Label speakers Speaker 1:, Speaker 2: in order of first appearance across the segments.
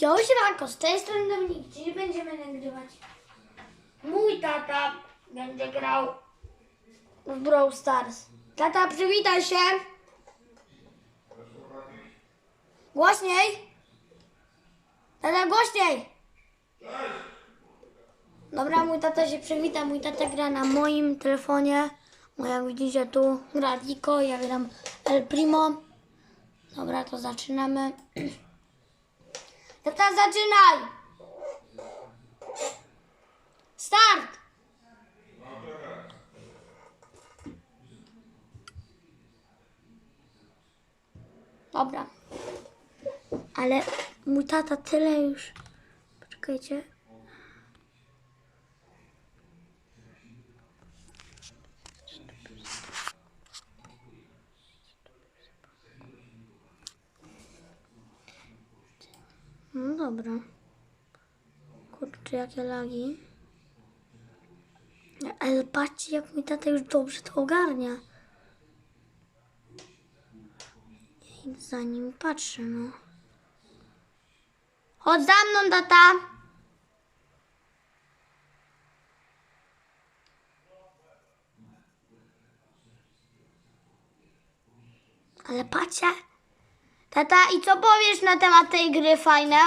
Speaker 1: Jo, siemanko, z tej strony Dominik. Dziś będziemy nagrywać. Mój tata będzie grał w Brawl Stars. Tata, przywitaj się. Głośniej. Tata, głośniej. Dobra, mój tata się przywita. Mój tata gra na moim telefonie. No jak widzicie tu gra Rico, ja gram El Primo. Dobra, to zaczynamy. Tata, zaczynaj! Start! Dobra. Ale mój tata tyle już. Poczekajcie. No dobra. Kurczę, jakie lagi. Ale patrzcie, jak mój tata już dobrze to ogarnia. I za nim patrzę, no. Chodź za mną, tata! Ale patrzcie. Tata, i co powiesz na temat tej gry fajne?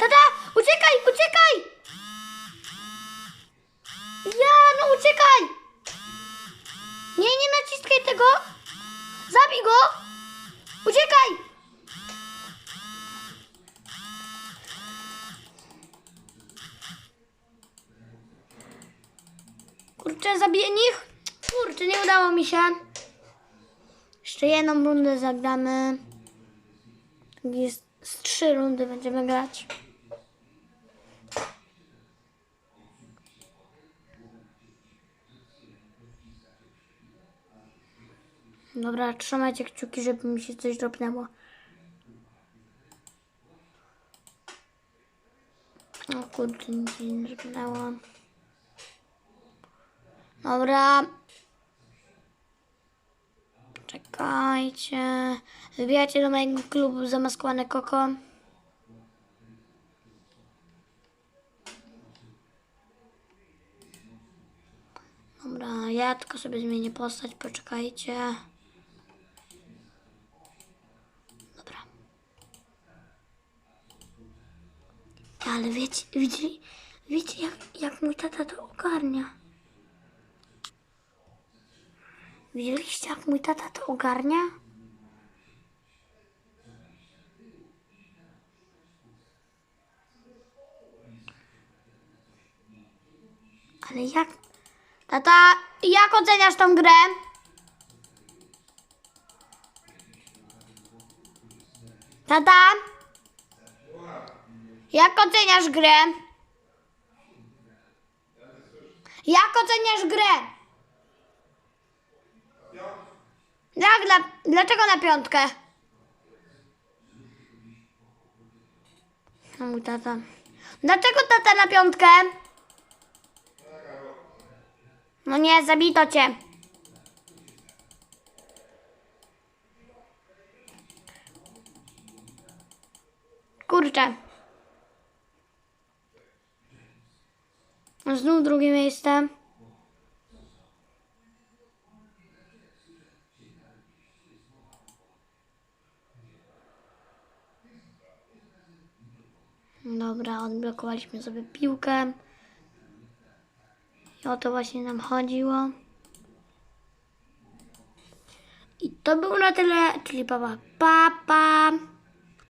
Speaker 1: Tata, uciekaj, uciekaj! Ja, no uciekaj! Nie, nie naciskaj tego! Zabij go! Uciekaj! Kurczę, zabiję nich? Kurczę, nie udało mi się. Jeszcze jedną rundę zagramy. Jest z trzy rundy będziemy grać. Dobra, trzymajcie kciuki, żeby mi się coś dropnęło. O kurde, nic nie dropnęło. Dobra. Czekajcie. Wbijacie do mojego klubu zamaskowane koko. Dobra, ja tylko sobie zmienię postać, poczekajcie. Ale wiecie, wiecie, wiecie jak, jak mój tata to ogarnia. Widzieliście, jak mój tata to ogarnia? Ale jak... Tata, jak oceniasz tą grę? Tata? Jak oceniasz grę? Jak oceniasz grę? Jak dla, dlaczego na piątkę? No mój tata. Dlaczego tata na piątkę? No nie, zabito cię. Kurczę. Znów drugie miejsce. Dobra, odblokowaliśmy sobie piłkę. I o to właśnie nam chodziło. I to było na tyle, czyli papa, papa. Pa.